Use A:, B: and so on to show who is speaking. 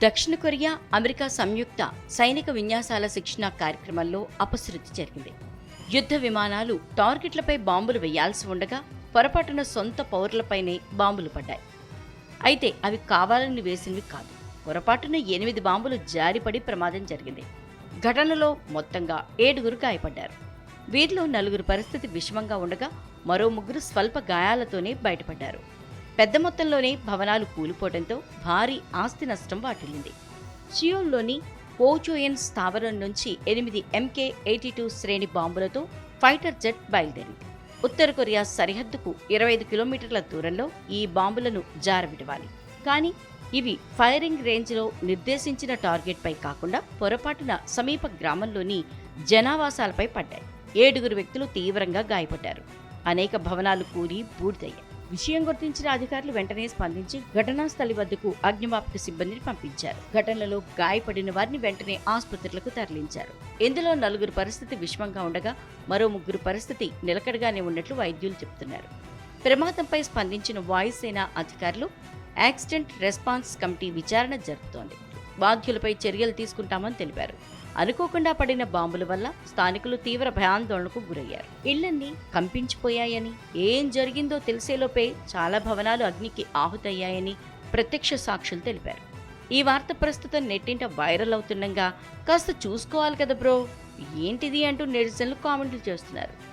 A: దక్షిణ Korea America సంయుక్త సైనిక విన్యాసాల శిక్షణ కార్యక్రమంలో అపశృతి జరిగింది. యుద్ధ విమానాలు టార్గెట్లపై బాంబులు వేయాల్సి ఉండగా పొరపాటున సొంత పౌరులపైనే బాంబులు పడ్డాయి. అయితే అవి కావాలని వేసినవి కాదు. పొరపాటున ఎనిమిది బాంబులు జారిపడి ప్రమాదం జరిగింది. ఘటనలో మొత్తంగా ఏడుగురు గాయపడ్డారు. వీరిలో నలుగురు పరిస్థితి విషమంగా ఉండగా మరో ముగ్గురు స్వల్ప గాయాలతోనే బయటపడ్డారు. పెద్ద మొత్తంలోనే భవనాలు కూలిపోవడంతో భారీ ఆస్తి నష్టం వాటిల్లింది. సియోల్లోని పోచోయన్ స్థావరం నుంచి ఎనిమిది ఎంకే ఎయిటీ టూ శ్రేణి బాంబులతో ఫైటర్ జెట్ బయలుదేరింది. ఉత్తర కొరియా సరిహద్దుకు ఇరవై ఐదు కిలోమీటర్ల దూరంలో ఈ బాంబులను జారవిడవాలి. కానీ ఇవి ఫైరింగ్ రేంజ్లో నిర్దేశించిన టార్గెట్పై కాకుండా పొరపాటున సమీప గ్రామంలోని జనావాసాలపై పడ్డాయి. ఏడుగురు వ్యక్తులు తీవ్రంగా గాయపడ్డారు. అనేక భవనాలు కూలి బూడిదయ్యాయి. విషయం గుర్తించిన అధికారులు వెంటనే స్పందించి ఘటనా స్థలి వద్దకు అగ్నిమాపక సిబ్బందిని పంపించారు. ఘటనలో గాయపడిన వారిని వెంటనే ఆసుపత్రులకు తరలించారు. ఇందులో నలుగురు పరిస్థితి విషమంగా ఉండగా మరో ముగ్గురు పరిస్థితి నిలకడగానే ఉన్నట్లు వైద్యులు చెబుతున్నారు. ప్రమాదంపై స్పందించిన వాయుసేన అధికారులు యాక్సిడెంట్ రెస్పాన్స్ కమిటీ విచారణ జరుపుతోంది. బాధ్యులపై చర్యలు తీసుకుంటామని తెలిపారు. అనుకోకుండా పడిన బాంబుల వల్ల స్థానికులు తీవ్ర భయాందోళనకు గురయ్యారు. ఇళ్ళన్నీ కంపించిపోయాయని ఏం జరిగిందో తెలిసేలోపే చాలా భవనాలు అగ్నికి ఆహుతయ్యాయని ప్రత్యక్ష సాక్షులు తెలిపారు. ఈ వార్త ప్రస్తుతం నెట్టింట వైరల్ అవుతుండగా కాస్త చూసుకోవాలి కదా బ్రో ఏంటిది అంటూ నెటిజన్లు కామెంట్లు చేస్తున్నారు.